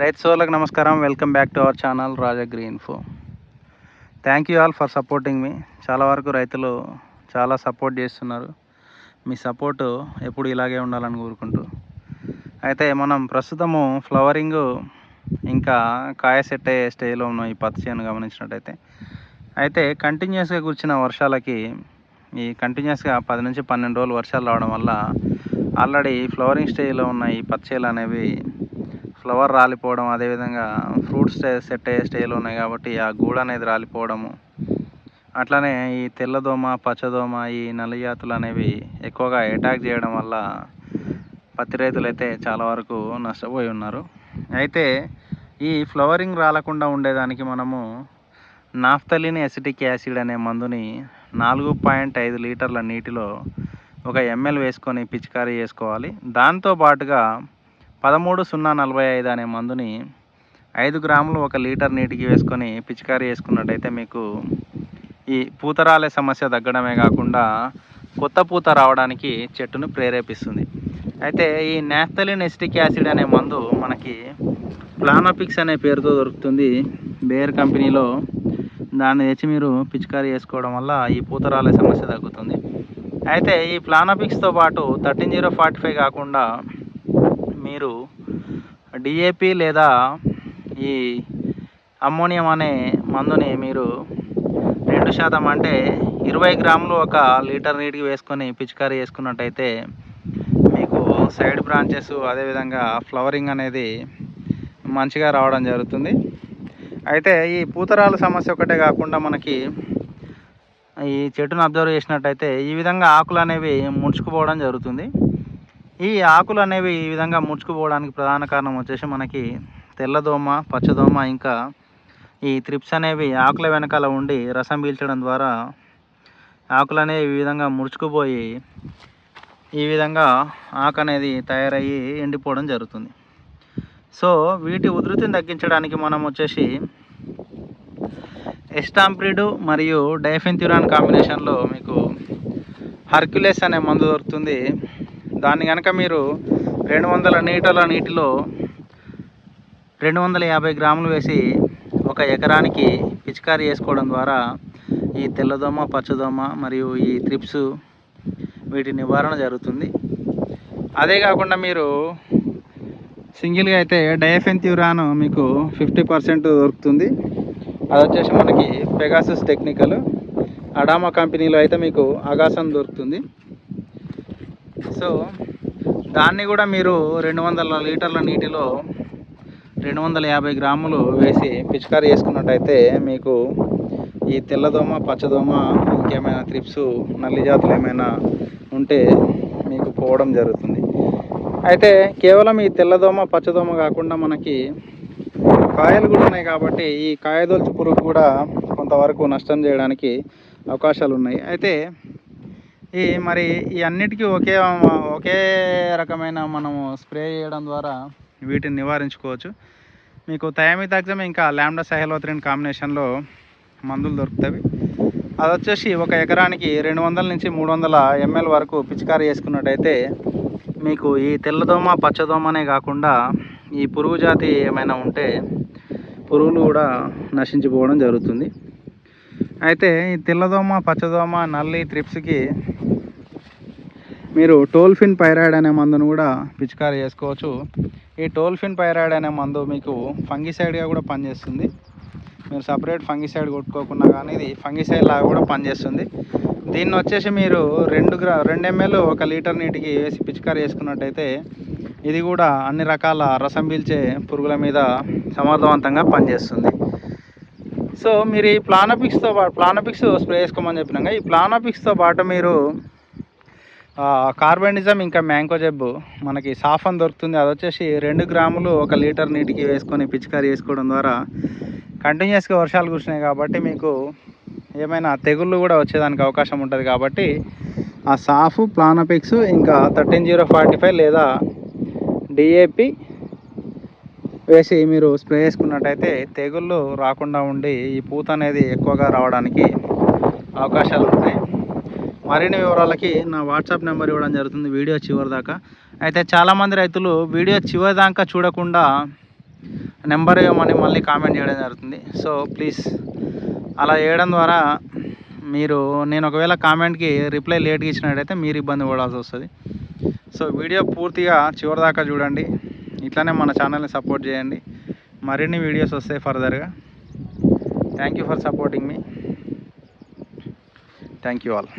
రైతు సోర్లకు నమస్కారం. Welcome back to our channel Raja green ఫో thank you all for supporting మీ చాలా వరకు రైతులు చాలా సపోర్ట్ చేస్తున్నారు. మీ సపోర్టు ఎప్పుడు ఇలాగే ఉండాలని కోరుకుంటూ. అయితే మనం ప్రస్తుతము ఫ్లవరింగ్ ఇంకా కాయ సెట్ అయ్యే స్టేజ్లో ఉన్నాం ఈ పత్తి చేను గమనించినట్టయితే. అయితే కంటిన్యూస్గా కూర్చున్న వర్షాలకి ఈ కంటిన్యూస్గా పది నుంచి పన్నెండు రోజులు వర్షాలు రావడం వల్ల ఆల్రెడీ ఫ్లవరింగ్ స్టేజ్లో ఉన్న ఈ పచ్చేలు అనేవి ఫ్లవర్ రాలిపోవడం అదేవిధంగా ఫ్రూట్స్ సెట్ అయ్యే స్టేజ్లో ఉన్నాయి కాబట్టి ఆ గూడ అనేది రాలిపోవడము. అట్లానే ఈ తెల్లదోమ పచ్చదోమ ఈ నల్ల జాతులు అనేవి ఎక్కువగా అటాక్ చేయడం వల్ల పత్తి రైతులు అయితే చాలా వరకు నష్టపోయి ఉన్నారు. అయితే ఈ ఫ్లవరింగ్ రాలకుండా ఉండేదానికి మనము నాఫ్తలిన్ ఎసిటిక్ యాసిడ్ అనే మందుని నాలుగు పాయింట్ ఐదు లీటర్ల నీటిలో ఒక ఎంఎల్ వేసుకొని పిచికారీ చేసుకోవాలి. దాంతో పాటుగా పదమూడు సున్నా నలభై ఐదు అనే మందుని ఐదు గ్రాములు ఒక లీటర్ నీటికి వేసుకొని పిచికారీ చేసుకున్నట్టయితే మీకు ఈ పూత రాలే సమస్య తగ్గడమే కాకుండా కొత్త పూత రావడానికి చెట్టును ప్రేరేపిస్తుంది. అయితే ఈ నాఫ్తలిన్ ఎస్టిక్ యాసిడ్ అనే మందు మనకి ప్లానోపిక్స్ అనే పేరుతో దొరుకుతుంది. బేర్ కంపెనీలో దాన్ని తెచ్చి మీరు పిచికారీ చేసుకోవడం వల్ల ఈ పూత రాలే సమస్య తగ్గుతుంది. అయితే ఈ ప్లానోపిక్స్తో పాటు థర్టీన్ జీరో ఫార్టీ ఫైవ్ కాకుండా మీరు డిఏపి లేదా ఈ అమ్మోనియం అనే మందుని మీరు రెండు శాతం అంటే ఇరవై గ్రాములు ఒక లీటర్ నీటికి వేసుకొని పిచికారీ చేసుకున్నట్టయితే మీకు సైడ్ బ్రాంచెస్ అదేవిధంగా ఫ్లవరింగ్ అనేది మంచిగా రావడం జరుగుతుంది. అయితే ఈ పూతరాల సమస్య ఒకటే కాకుండా మనకి ఈ చెట్టును అబ్జర్వ్ చేసినట్టయితే ఈ విధంగా ఆకులు అనేవి ముడుచుకుపోవడం జరుగుతుంది. ఈ ఆకులు అనేవి ఈ విధంగా ముడుచుకుపోవడానికి ప్రధాన కారణం వచ్చేసి మనకి తెల్లదోమ పచ్చదోమ ఇంకా ఈ త్రిప్స్ అనేవి ఆకుల వెనకాల ఉండి రసం పీల్చడం ద్వారా ఆకులు అనేవి ఈ విధంగా ముడుచుకుపోయి ఈ విధంగా ఆకు అనేది తయారయ్యి ఎండిపోవడం జరుగుతుంది. సో వీటి ఉధృతిని తగ్గించడానికి మనం వచ్చేసి ఎస్టాంప్రిడ్ మరియు డైఫెన్థ్యూరాన్ కాంబినేషన్లో మీకు హర్క్యులెస్ అనే మందు దొరుకుతుంది. దాన్ని కనుక మీరు రెండు వందల నీటల నీటిలో రెండు వందల యాభై గ్రాములు వేసి ఒక ఎకరానికి పిచికారీ చేసుకోవడం ద్వారా ఈ తెల్లదోమ పచ్చదోమ మరియు ఈ త్రిప్స్ వీటి నివారణ జరుగుతుంది. అదే కాకుండా మీరు సింగిల్గా అయితే డయఫెన్త్యూరాన్ మీకు ఫిఫ్టీ పర్సెంట్ దొరుకుతుంది. అది వచ్చేసి మనకి పెగాసస్ టెక్నికల్ అడామా కంపెనీలో అయితే మీకు అగాసం దొరుకుతుంది. సో దాన్ని కూడా మీరు రెండు వందల లీటర్ల నీటిలో రెండు వందల యాభై గ్రాములు వేసి పిచికారీ చేసుకున్నట్టయితే మీకు ఈ తెల్లదోమ పచ్చదోమ ఇంకేమైనా త్రిప్స్ నల్లి జాతులు ఏమైనా ఉంటే మీకు పోవడం జరుగుతుంది. అయితే కేవలం ఈ తెల్లదోమ పచ్చదోమ కాకుండా మనకి కాయలు కూడా ఉన్నాయి కాబట్టి ఈ కాయదొలుచు పురుగు కూడా కొంతవరకు నష్టం చేయడానికి అవకాశాలు ఉన్నాయి. అయితే ఈ మరి ఈ అన్నిటికీ ఒకే ఒకే రకమైన మనము స్ప్రే చేయడం ద్వారా వీటిని నివారించుకోవచ్చు. మీకు థయామితాగ్జమ్ ఇంకా ల్యాండా సహలోత్రిన్ కాంబినేషన్లో మందులు దొరుకుతాయి. అది వచ్చేసి ఒక ఎకరానికి రెండు వందల నుంచి మూడు వందల ఎంఎల్ వరకు పిచికారీ చేసుకున్నట్టయితే మీకు ఈ తెల్లదోమ పచ్చదోమనే కాకుండా ఈ పురుగు జాతి ఏమైనా ఉంటే పురుగులు కూడా నశించిపోవడం జరుగుతుంది. అయితే ఈ తెల్లదోమ పచ్చదోమ నల్లి త్రిప్స్కి మీరు టోల్ఫిన్ పైరాయిడ్ అనే మందును కూడా పిచికారీ చేసుకోవచ్చు. ఈ టోల్ఫిన్ పైరాయిడ్ అనే మందు మీకు ఫంగిసైడ్గా కూడా పనిచేస్తుంది. మీరు సపరేట్ ఫంగిసైడ్ కొట్టుకోకుండా కానీ ఇది ఫంగిసైడ్ లాగా కూడా పనిచేస్తుంది. దీన్ని వచ్చేసి మీరు రెండు గ్రా రెండు ఎంఎల్ ఒక లీటర్ నీటికి వేసి పిచికారీ చేసుకున్నట్టయితే ఇది కూడా అన్ని రకాల రసం పీల్చే పురుగుల మీద సమర్థవంతంగా పనిచేస్తుంది. సో మీరు ఈ ప్లానోపిక్స్తో పాటు ప్లానపిక్స్ స్ప్రే చేసుకోమని చెప్పినాక ఈ ప్లానోపిక్స్తో పాటు మీరు కార్బనిజం ఇంకా మ్యాంకో జబ్బు. మనకి సాఫన్ దొరుకుతుంది. అది వచ్చేసి రెండు గ్రాములు ఒక లీటర్ నీటికి వేసుకొని పిచికారీ వేసుకోవడం ద్వారా కంటిన్యూస్గా వర్షాలు కురిసినాయి కాబట్టి మీకు ఏమైనా తెగుళ్ళు కూడా వచ్చేదానికి అవకాశం ఉంటుంది కాబట్టి ఆ సాఫ్ ప్లానపిక్స్ ఇంకా థర్టీన్ జీరో ఫార్టీ ఫైవ్ లేదా డిఏపి వేసి మీరు స్ప్రే చేసుకున్నట్టయితే తెగుళ్ళు రాకుండా ఉండి ఈ పూత అనేది ఎక్కువగా రావడానికి అవకాశాలు ఉంటాయి. మరిన్ని వివరాలకి నా వాట్సాప్ నెంబర్ ఇవ్వడం జరుగుతుంది వీడియో చివరి దాకా. అయితే చాలామంది రైతులు వీడియో చివరి దాకా చూడకుండా నెంబర్ ఇవ్వమని మళ్ళీ కామెంట్ చేయడం జరుగుతుంది. సో ప్లీజ్ అలా చేయడం ద్వారా మీరు నేను ఒకవేళ కామెంట్కి రిప్లై లేట్గా ఇచ్చినట్టయితే మీరు ఇబ్బంది పడాల్సి వస్తుంది. సో వీడియో పూర్తిగా చివరిదాకా చూడండి. ఇట్లానే మన ఛానల్ని సపోర్ట్ చేయండి. మరిన్ని వీడియోస్ వస్తాయి ఫర్దర్గా. Thank you for supporting me. Thank you all.